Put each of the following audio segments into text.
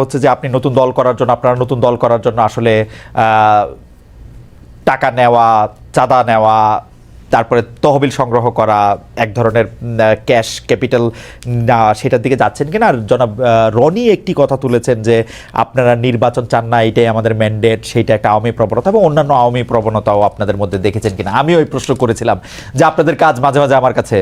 হচ্ছে যে আপনি নতুন দল করার জন্য, আপনারা নতুন দল করার জন্য আসলে টাকা নেওয়া, চাঁদা নেওয়া, তারপরে তহবিল সংগ্রহ করা, এক ধরনের ক্যাশ, ক্যাপিটাল সেটার দিকে যাচ্ছেন কিনা? আর জনাব রনি একটি কথা তুলেছেন যে আপনারা নির্বাচন চান না, এটাই আমাদের ম্যান্ডেট সেইটা একটা আওয়ামী প্রবণতা এবং অন্যান্য আওয়ামী প্রবণতাও আপনাদের মধ্যে দেখেছেন কিনা? আমিও ওই প্রশ্ন করেছিলাম যে আপনাদের কাজ মাঝে মাঝে আমার কাছে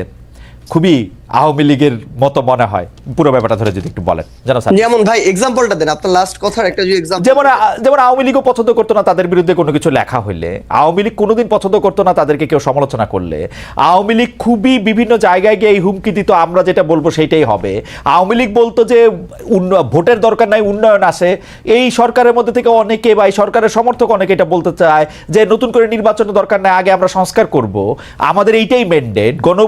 খুবই আওয়ামী লীগের মতো মনে হয়। পুরো ব্যাপারটা ধরে যদি একটু বলেন। জানো স্যার। যেমন ভাই এক্সাম্পলটা দেন। আপনার লাস্ট কথার একটা যে এক্সাম্পল যেমন যেমন আওয়ামী লীগও পছন্দ করতো না তাদের বিরুদ্ধে কোনো কিছু লেখা হইলে আওয়ামী লীগ কোনোদিন পছন্দ করতো না তাদেরকে কেউ সমালোচনা করলে। আওয়ামী লীগ খুবই বিভিন্ন জায়গায় গিয়ে এই হুমকি দিত আমরা যেটা বলব সেইটাই হবে। আওয়ামী লীগ বলতো যে ভোটের দরকার নাই উন্নয়ন আসে এই সরকারের মধ্যে থেকে অনেকে বা এই সরকারের সমর্থক অনেকে এটা বলতে চায় যে নতুন করে নির্বাচনের দরকার নাই আগে আমরা সংস্কার করব। আমাদের এইটাই ম্যান্ডেট গণ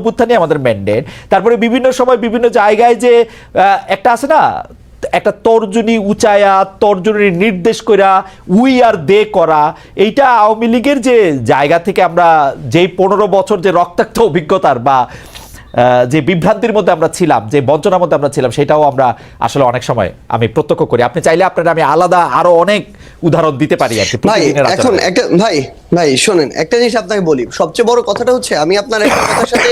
আমাদের ম্যান্ডেট তারপরে বিভিন্ন সময় বিভিন্ন জায়গায় যে একটা আছে না একটা তর্জনী উচায়া তর্জনীর নির্দেশ করা উই আর দে করা এইটা আওয়ামী লীগের যে জায়গা থেকে আমরা যেই পনেরো বছর যে রক্তাক্ত অভিজ্ঞতার বা যে বিভ্রান্তির মধ্যে আমরা ছিলাম যে বঞ্চনার মধ্যে আমরা ছিলাম সেটাও আমরা আসলে অনেক সময় আমি প্রত্যক্ষ করি। আপনি চাইলে আপনার আমি আলাদা আরও অনেক উদাহরণ দিতে পারি আর কি ভাই এখন একটা ভাই ভাই শোনেন একটা জিনিস আপনাকে বলি। সবচেয়ে বড় কথাটা হচ্ছে আমি আপনার একটা কথার সাথে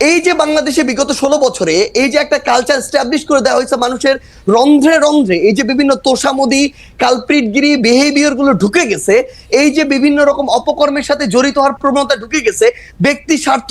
এই যে বাংলাদেশে বিগত ষোলো বছরে এই যে একটা কালচার স্টাবলিশ করে দেওয়া হয়েছে মানুষের রন্ধ্রে রন্ধ্রে, এই যে বিভিন্ন তোষামদি, কালপ্রিটগিরি বিহেভিয়ারগুলো ঢুকে গেছে, এই যে বিভিন্ন রকম অপকর্মের সাথে জড়িত হওয়ার প্রবণতা ঢুকে গেছে, ব্যক্তি স্বার্থ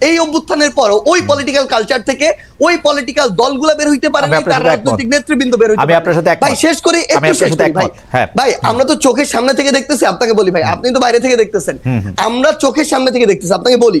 এই অভ্যুত্থানের পর ওই পলিটিক্যাল কালচার থেকে ওই পলিটিক্যাল দলগুলো বের হইতে পারে তার রাজনৈতিক নেতৃবৃন্দ বের হইতে পারে। ভাই শেষ করে একটু শেষ করি ভাই। হ্যাঁ। ভাই আমরা তো চোখের সামনে থেকে দেখতেছি আপনাকে বলি ভাই আপনি তো বাইরে থেকে দেখতেছেন। আমরা চোখের সামনে থেকে দেখতেছি আপনাকে বলি।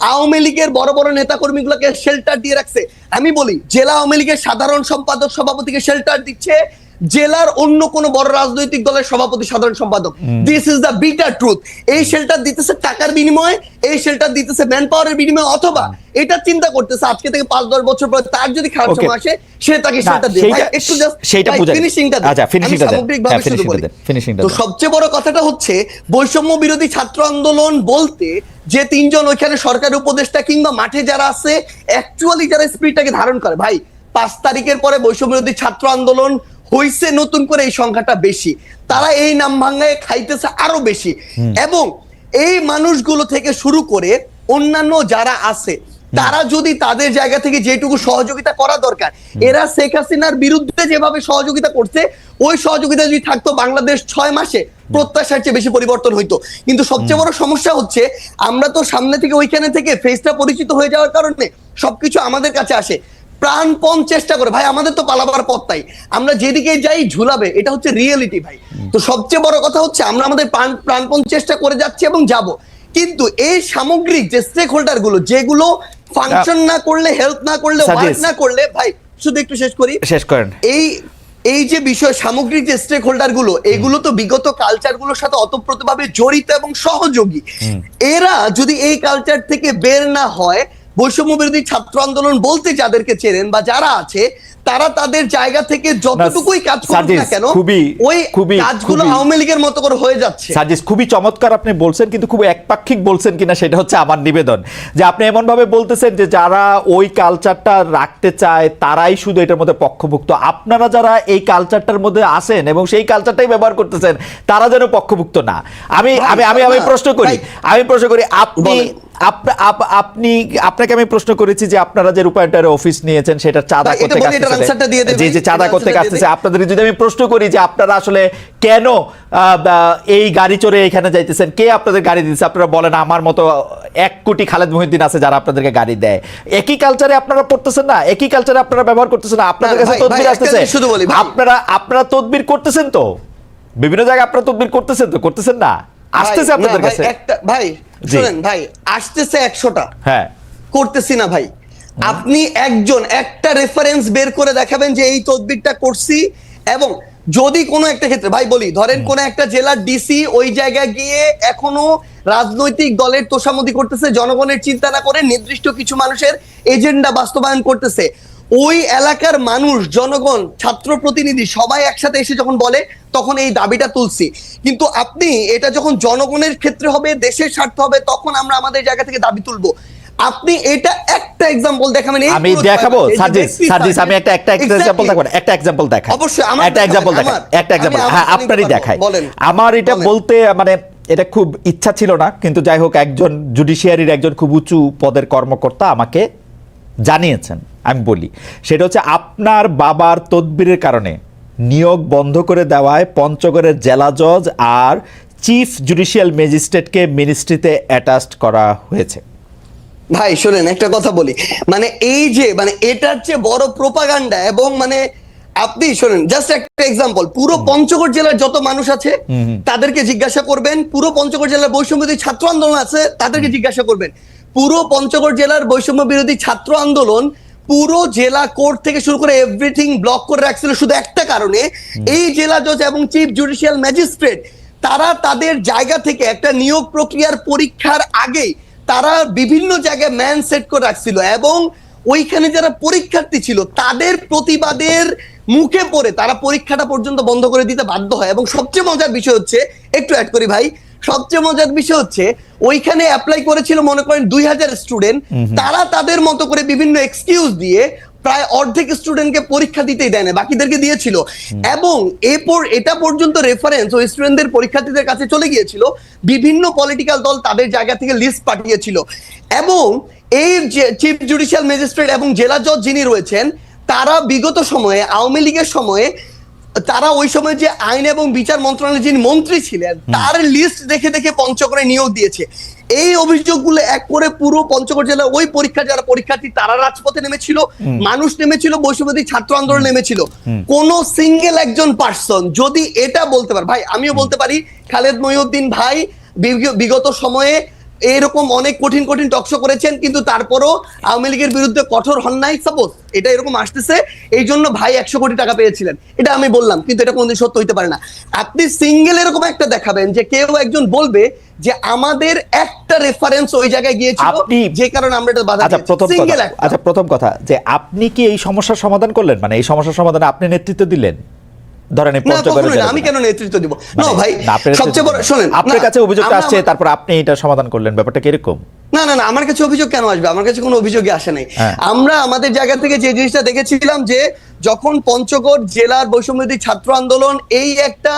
আওয়ামী লীগের বড় বড় নেতা কর্মীগুলোকে শেল্টার দিয়ে রাখছে। আমি বলি, জেলা আওয়ামী লীগের সাধারণ সম্পাদক সভাপতিকে শেল্টার দিচ্ছে জেলার অন্য কোন বড় রাজনৈতিক দলের সভাপতি সাধারণ সম্পাদক। This is the bitter truth এই শেল্টার দিতেছে টাকার বিনিময়ে এই শেল্টার দিতেছে ম্যান পাওয়ারের বিনিময়ে অথবা এটা চিন্তা করতেছে আজকে থেকে পাঁচ দশ বছর পরে তার যদি খারাপ সময় আসে সে তাকে শেল্টার দেবে একটু জাস্ট সেইটা। ফিনিশিংটা আচ্ছা, finishing টা দেন। হ্যাঁ, টা দেন, তো সবচেয়ে বড় কথাটা হচ্ছে বৈষম্য বিরোধী ছাত্র আন্দোলন বলতে যে তিনজন ওইখানে সরকারি উপদেষ্টা কিংবা মাঠে যারা আছে অ্যাকচুয়ালি যারা স্পিডটাকে ধারণ করে। ভাই পাঁচ তারিখের পরে বৈষম্য বিরোধী ছাত্র আন্দোলন হইছে নতুন করে এই সংখ্যাটা বেশি। তারা এই নাম ভাঙ্গায় খাইতেছে আরও বেশি। এবং এই মানুষগুলো থেকে শুরু করে অন্যান্য যারা আছে তারা যদি তাদের জায়গা থেকে যেটুকু সহযোগিতা করা দরকার এরা শেখ হাসিনার বিরুদ্ধে যেভাবে সহযোগিতা করছে ওই সহযোগিতা যদি থাকতো বাংলাদেশ ছয় মাসে প্রত্যাশার চেয়ে বেশি পরিবর্তন হইতো। কিন্তু সবচেয়ে বড় সমস্যা হচ্ছে আমরা তো সামনে থেকে ওইখানে থেকে ফেসটা পরিচিত হয়ে যাওয়ার কারণে সবকিছু আমাদের কাছে আসে। প্রাণপণ চেষ্টা করে। ভাই আমাদের তো পালাবার পথ তাই। আমরা যেদিকে যাই ঝুলাবে। এটা হচ্ছে রিয়েলিটি ভাই। তো সবচেয়ে বড় কথা হচ্ছে আমরা আমাদের প্রাণ প্রাণপণ চেষ্টা করে যাচ্ছি এবং যাব। কিন্তু এই সামগ্রিক যে স্টেক হোল্ডারগুলো যেগুলো ফাংশন না করলে হেল্প না করলে। ওয়ার্ক না করলে ভাই শুধু একটু শেষ করি। শেষ করেন। এই এই যে বিষয় সামগ্রিক যে স্টেক হোল্ডারগুলো এগুলো তো বিগত কালচারগুলোর সাথে অতপ্রতভাবে জড়িত এবং সহযোগী। এরা যদি এই কালচার থেকে বের না হয় বৈষম্য বিরোধী ছাত্র আন্দোলন বলতে যাদেরকে চেনেন বা যারা আছে তারা তাদের জায়গা থেকে যতটুকুই কাজ করুক না কেন খুবই- ওই খুবই- কাজগুলো আওয়ামী লীগের মতো করে হয়ে যাচ্ছে। সার্জিস খুবই চমৎকার আপনি বলছেন কিন্তু খুব একপাক্ষিক বলছেন কিনা সেটা হচ্ছে আমার নিবেদন। যে আপনি এমন ভাবে বলতেছেন যে যারা ওই কালচারটা রাখতে চায় তারাই শুধু এটার মধ্যে পক্ষভুক্ত। আপনারা যারা এই কালচারটার মধ্যে আসেন এবং সেই কালচারটাই ব্যবহার করতেছেন তারা যেন পক্ষভুক্ত না। আমি আমি আমি আমি প্রশ্ন করি আমি প্রশ্ন করি আপনি আপনি আপনাকে আমি প্রশ্ন করেছি যে আপনারা যে রূপায়ণটার অফিস নিয়েছেন সেটা চাঁদা ভাই, এটা দিয়ে দেবেন। চাঁদা করতে আসতেছে আপনাদের যদি আমি প্রশ্ন করি যে আপনারা আসলে কেন এই গাড়ি চড়ে এখানে যাইতেছেন কে আপনাদের গাড়ি দিচ্ছে আপনারা বলেন আমার মতো এক কোটি খালেদ মহিউদ্দিন আছে যারা আপনাদেরকে গাড়ি দেয়। একই কালচারে আপনারা পড়তেছেন না একই কালচারে আপনারা ব্যবহার করতেছেন না আপনাদের কাছে তদবির আসতেছে। শুধু বলি, আপনারা আপনারা তদবির করতেছেন তো? বিভিন্ন জায়গায় আপনারা তদবির করতেছেন তো? করতেছেন না? আসতেছে আপনাদের কাছে? একটা ভাই শুনেন ভাই আসতেছে একশোটা। হ্যাঁ। করতেছি না ভাই। আপনি একজন একটা রেফারেন্স বের করে দেখাবেন যে এই তদবিরটা করছি এবং যদি কোনো একটা ক্ষেত্রে ভাই বলি ধরেন কোন একটা জেলার ডিসি ওই জায়গায় গিয়ে এখনও রাজনৈতিক দলের তোষামতি করতেছে জনগণের চিন্তা না করে নির্দিষ্ট কিছু মানুষের এজেন্ডা বাস্তবায়ন করতেছে ওই এলাকার মানুষ জনগণ ছাত্র প্রতিনিধি সবাই একসাথে এসে যখন বলে তখন এই দাবিটা তুলছি। কিন্তু আপনি এটা যখন জনগণের ক্ষেত্রে হবে দেশের স্বার্থ হবে তখন আমরা আমাদের জায়গা থেকে দাবি তুলবো। আপনি এটা একটা এক্সাম্পল দেখাবেন আমি দেখাবো সার্জিস সার্জিস আমি একটা একটা. এক্সাম্পল দেখাবো একটা এক্সাম্পল দেখা অবশ্যই, আমার একটা দেখাবেন, দেখা একটা এক্সাম্পল হ্যাঁ আপনারই দেখাই। আমার এটা বলতে মানে এটা খুব ইচ্ছা ছিল না কিন্তু যাই হোক একজন জুডিশিয়ারির একজন খুব উঁচু পদের কর্মকর্তা আমাকে জানিয়েছেন আমি বলি। সেটা হচ্ছে আপনার বাবার তদবিরের কারণে নিয়োগ বন্ধ করে দেওয়ায় পঞ্চগড়ের জেলা জজ আর চিফ জুডিশিয়াল ম্যাজিস্ট্রেটকে মিনিস্ট্রিতে অ্যাটাচড করা হয়েছে। ভাই শোনেন একটা কথা বলি। মানে এই যে মানে এটার চেয়ে বড় প্রোপাগান্ডা এবং মানে আপনি শোনেন জাস্ট একটা এক্সাম্পল পুরো পঞ্চগড় জেলার যত মানুষ আছে তাদেরকে জিজ্ঞাসা করবেন পুরো পঞ্চগড় জেলার বৈষম্য বিরোধী ছাত্র আন্দোলন আছে তাদেরকে জিজ্ঞাসা করবেন। পুরো পঞ্চগড় জেলার বৈষম্য বিরোধী ছাত্র আন্দোলন পুরো জেলা কোর্ট থেকে শুরু করে এভরিথিং ব্লক করে রাখছিল শুধু একটা কারণে এই জেলা জজ এবং চিফ জুডিশিয়াল ম্যাজিস্ট্রেট তারা তাদের জায়গা থেকে একটা নিয়োগ প্রক্রিয়ার পরীক্ষার আগেই তারা বিভিন্ন জায়গায় ম্যান সেট করে রাখছিল এবং ওইখানে যারা পরীক্ষার্থী ছিল তাদের প্রতিবাদের মুখে পড়ে তারা পরীক্ষাটা পর্যন্ত বন্ধ করে দিতে বাধ্য হয়। এবং সবচেয়ে মজার বিষয় হচ্ছে একটু অ্যাড করি ভাই সবচেয়ে মজার বিষয় হচ্ছে ওইখানে অ্যাপ্লাই করেছিল মনে করেন দুই হাজার স্টুডেন্ট তারা তাদের মতো করে বিভিন্ন এক্সকিউজ দিয়ে প্রায় অর্ধেক স্টুডেন্টকে পরীক্ষা দিতেই দেয় না, বাকিদেরকে দিয়েছিল। এবং এরপর এটা পর্যন্ত রেফারেন্স ওই স্টুডেন্টদের পরীক্ষার্থীদের কাছে চলে গিয়েছিল, বিভিন্ন পলিটিক্যাল দল তাদের জায়গা থেকে লিস্ট পাঠিয়েছিল। এবং এই চিফ জুডিশিয়াল ম্যাজিস্ট্রেট এবং জেলা জজ যিনি রয়েছেন, তারা বিগত সময়ে, আওয়ামী লীগের সময়ে তারা ওই সময় যে আইন এবং বিচার মন্ত্রণালয়ের যিনি মন্ত্রী ছিলেন তার লিস্ট দেখে দেখে পঞ্চগড়ে নিয়োগ দিয়েছে। এই অভিযোগগুলো এক করে পুরো পঞ্চগড় জেলার ওই পরীক্ষা যারা পরীক্ষার্থী তারা রাজপথে নেমেছিল মানুষ নেমেছিল বৈষম্যবাদী ছাত্র আন্দোলন নেমেছিল। কোন সিঙ্গেল একজন পার্সন যদি এটা বলতে পারে ভাই আমিও বলতে পারি খালেদ মহিউদ্দিন ভাই বিগত সময়ে এরকম অনেক কঠিন কঠিন টকশো করেছেন কিন্তু তারপরও আওয়ামী লীগের বিরুদ্ধে কঠোর হন নাই। সাপোজ এটা এরকম আসতেছে এই জন্য ভাই একশো কোটি টাকা পেয়েছিলেন। এটা আমি বললাম কিন্তু এটা কোনদিন সত্য হইতে পারে না। আপনি সিঙ্গেল এরকম একটা দেখাবেন যে কেউ একজন বলবে যে আমাদের একটা রেফারেন্স ওই জায়গায় গিয়েছিল আপনি- যে কারণে আমরা এটা বাধা আচ্ছা প্রথম কথা। আচ্ছা প্রথম কথা যে আপনি কি এই সমস্যার সমাধান করলেন? মানে এই সমস্যার সমাধানে আপনি নেতৃত্ব দিলেন? ধরেন আমি কেন নেতৃত্ব দিব? মানে না ভাই সবচেয়ে বড় শোনেন আপনার কাছে অভিযোগটা আমরা আসছে তারপর আপনি এটা সমাধান করলেন ব্যাপারটা না না না আমার কাছে অভিযোগ কেন আসবে? আমার কাছে কোনো অভিযোগই আসে নাই। হ্যাঁ। আমরা আমাদের জায়গা থেকে যে জিনিসটা দেখেছিলাম যে যখন পঞ্চগড় জেলার বৈষম্যদী ছাত্র আন্দোলন এই একটা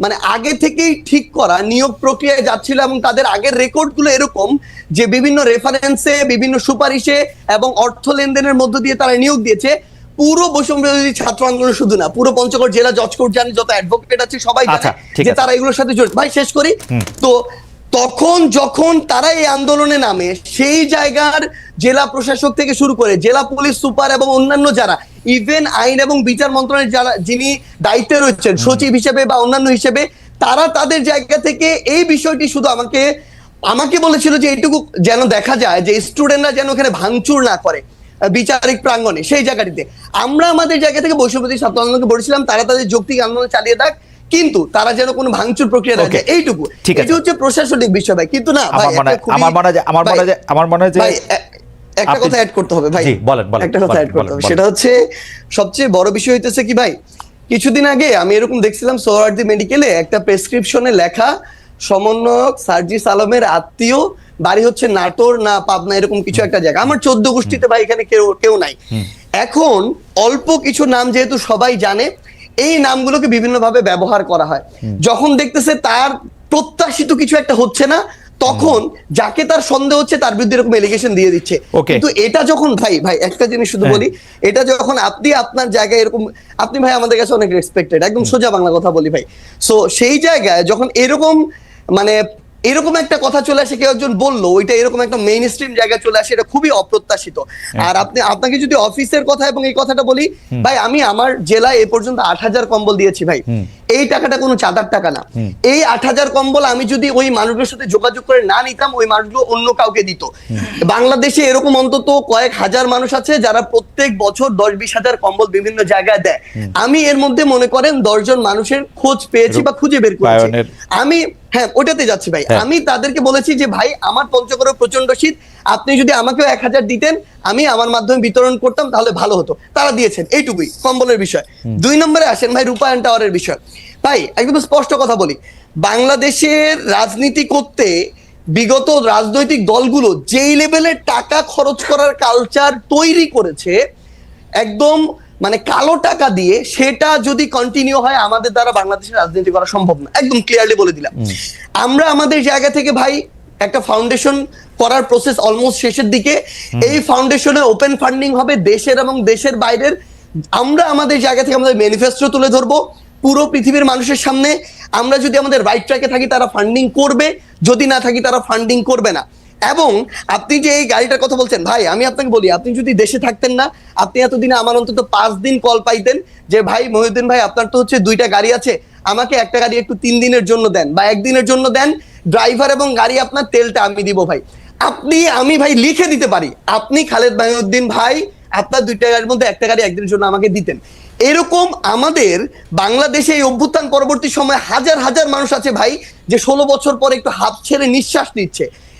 মানে আগে থেকেই ঠিক করা নিয়োগ প্রক্রিয়ায় যাচ্ছিল এবং তাদের আগের রেকর্ডগুলো এরকম যে বিভিন্ন রেফারেন্সে বিভিন্ন সুপারিশে এবং অর্থ লেনদেনের মধ্য দিয়ে তারা নিয়োগ দিয়েছে পুরো বৈষম্য বিরোধী ছাত্র আন্দোলন শুধু না পুরো পঞ্চগড় জেলা জজ জানি যত অ্যাডভোকেট আছে সবাই জানে আচ্ছা, ঠিক যে। তারা এগুলোর সাথে জড়িত। ভাই শেষ করি। তো তখন যখন তারা এই আন্দোলনে নামে সেই জায়গার জেলা প্রশাসক থেকে শুরু করে জেলা পুলিশ সুপার এবং অন্যান্য যারা ইভেন আইন এবং বিচার মন্ত্রণালয়ের যারা যিনি দায়িত্বে রয়েছেন সচিব হিসেবে বা অন্যান্য হিসেবে তারা তাদের জায়গা থেকে এই বিষয়টি শুধু আমাকে আমাকে বলেছিল যে এইটুকু যেন দেখা যায় যে স্টুডেন্টরা যেন ওখানে ভাঙচুর না করে। বিচারিক প্রাঙ্গণে সেই জায়গাটিতে। আমরা আমাদের জায়গা থেকে বৈষম্যবাদী ছাত্র আন্দোলনকে বলেছিলাম তারা তাদের যৌক্তিক আন্দোলন চালিয়ে থাক কিন্তু তারা যেন কোনো ভাঙচুর প্রক্রিয়া. যায় এইটুকু। ঠিক আছে। হচ্ছে প্রশাসনিক বিষয় ভাই কিন্তু না আমার মনে হয় একটা আমার মনে হয় আমার মনে হয় যে আমার মনে হয় ভাই একটা কথা অ্যাড করতে হবে ভাই। বলেন, বলেন, একটা কথা অ্যাড করতে হবে। সেটা হচ্ছে সবচেয়ে বড় বিষয় হইতেছে কি ভাই কিছুদিন আগে আমি এরকম দেখছিলাম সোহরার্দি মেডিকেলে একটা প্রেসক্রিপশনে লেখা সমন্বয়ক সার্জিস আলমের আত্মীয় বাড়ি হচ্ছে নাটোর না পাবনা এরকম কিছু একটা জায়গা। আমার চোদ্দ গোষ্ঠীতে ভাই এখানে কেউ কেউ নাই। এখন অল্প কিছু নাম যেহেতু সবাই জানে এই নামগুলোকে বিভিন্নভাবে ব্যবহার করা হয়। যখন দেখতেছে তার প্রত্যাশিত কিছু একটা হচ্ছে না তখন যাকে তার সন্দেহ হচ্ছে তার বিরুদ্ধে এরকম এলিগেশন দিয়ে দিচ্ছে. কিন্তু এটা যখন ভাই ভাই একটা জিনিস শুধু হ্যাঁ। বলি এটা যখন আপনি আপনার জায়গায় এরকম আপনি ভাই আমাদের কাছে অনেক রেসপেক্টেড একদম সোজা বাংলা কথা বলি ভাই। সো সেই জায়গায় যখন এরকম মানে এরকম একটা কথা চলে আসে কেউ একজন বলল ওইটা এরকম একটা মেইন স্ট্রিম জায়গায় চলে আসে এটা খুবই অপ্রত্যাশিত। আর আপনি আপনাকে যদি অফিসের কথা এবং এই কথাটা বলি ভাই আমি আমার জেলায় এ পর্যন্ত আট হাজার কম্বল দিয়েছি ভাই। এই টাকাটা কোনো চাঁদার টাকা না। এই আট হাজার কম্বল আমি যদি ওই মানুষগুলোর সাথে যোগাযোগ করে না নিতাম ওই মানুষগুলো অন্য কাউকে দিত। বাংলাদেশে এরকম অন্তত কয়েক হাজার মানুষ আছে যারা প্রত্যেক বছর দশ বিশ হাজার কম্বল বিভিন্ন জায়গায় দেয়। আমি এর মধ্যে মনে করেন দশজন মানুষের খোঁজ পেয়েছি বা খুঁজে বের করেছি। আমি হ্যাঁ ওটাতে যাচ্ছি ভাই। হ্যাঁ। আমি তাদেরকে বলেছি যে ভাই আমার পঞ্চগড়ে প্রচণ্ড শীত। আপনি যদি আমাকেও এক হাজার দিতেন আমি আমার মাধ্যমে বিতরণ করতাম তাহলে ভালো হতো। তারা দিয়েছেন এইটুকুই কম্বলের বিষয়। দুই নম্বরে আসেন ভাই রূপায়ণ টাওয়ারের বিষয়। ভাই একদম স্পষ্ট কথা বলি বাংলাদেশের রাজনীতি করতে বিগত রাজনৈতিক দলগুলো যেই লেভেলের টাকা খরচ করার কালচার তৈরি করেছে একদম মানে কালো টাকা দিয়ে সেটা যদি কন্টিনিউ হয় আমাদের দ্বারা বাংলাদেশের রাজনীতি করা সম্ভব না। একদম ক্লিয়ারলি বলে দিলাম। আমরা আমাদের জায়গা থেকে ভাই একটা ফাউন্ডেশন করার প্রসেস অলমোস্ট শেষের দিকে। এই ফাউন্ডেশনে ওপেন ফান্ডিং হবে দেশের এবং দেশের বাইরের। আমরা আমাদের জায়গা থেকে আমাদের ম্যানিফেস্টো তুলে ধরবো। পুরো পৃথিবীর মানুষের সামনে আমরা যদি আমাদের রাইট ট্র্যাকে থাকি তারা ফান্ডিং করবে। যদি না থাকি তারা ফান্ডিং করবে না। এবং আপনি যে এই গাড়িটার কথা বলছেন ভাই আমি আপনাকে বলি আপনি যদি দেশে থাকতেন না আপনি এতদিনে আমার অন্তত পাঁচ দিন কল পাইতেন যে ভাই মহিউদ্দিন ভাই আপনার তো হচ্ছে দুইটা গাড়ি আছে। আমাকে একটা গাড়ি একটু তিন দিনের জন্য দেন বা একদিনের জন্য দেন। ড্রাইভার এবং গাড়ি আপনার তেলটা আমি দিব ভাই। আপনি, আমি ভাই লিখে দিতে পারি। আপনি খালেদ মাহিউদ্দিন ভাই, আপনার দুইটা গাড়ির মধ্যে একটা গাড়ি একদিনের জন্য আমাকে দিতেন। এরকম আমাদের বাংলাদেশে এই অভ্যুত্থান পরবর্তী সময় হাজার হাজার মানুষ আছে ভাই, যে ষোলো বছর পরে একটু হাত ছেড়ে নিঃশ্বাস নিচ্ছে।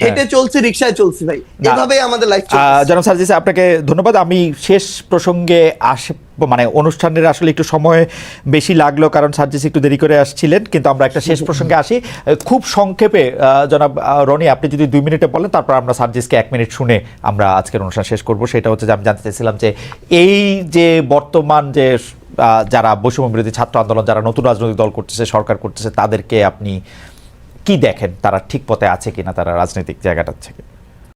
হেঁটে চলছে রিক্সায় চলছি ভাই। হ্যাঁ। এভাবেই আমাদের লাইফ জনাব সার্জিস আপনাকে ধন্যবাদ। আমি শেষ প্রসঙ্গে আসে মানে অনুষ্ঠানের আসলে একটু সময় বেশি লাগল কারণ সার্জিস একটু দেরি করে আসছিলেন কিন্তু আমরা একটা শেষ প্রসঙ্গে আসি। খুব সংক্ষেপে জনাব রনি আপনি যদি দুই মিনিটে বলেন তারপর আমরা সার্জিসকে এক মিনিট শুনে আমরা আজকের অনুষ্ঠান শেষ করব। সেটা হচ্ছে যে আমি জানতে চাইছিলাম যে এই যে বর্তমান যে আহ, যারা বৈষম্য বিরোধী ছাত্র আন্দোলন যারা নতুন রাজনৈতিক দল করতেছে সরকার করতেছে তাদেরকে আপনি কি দেখেন? তারা ঠিক পথে আছে কিনা? তারা রাজনৈতিক জায়গাটা থেকে।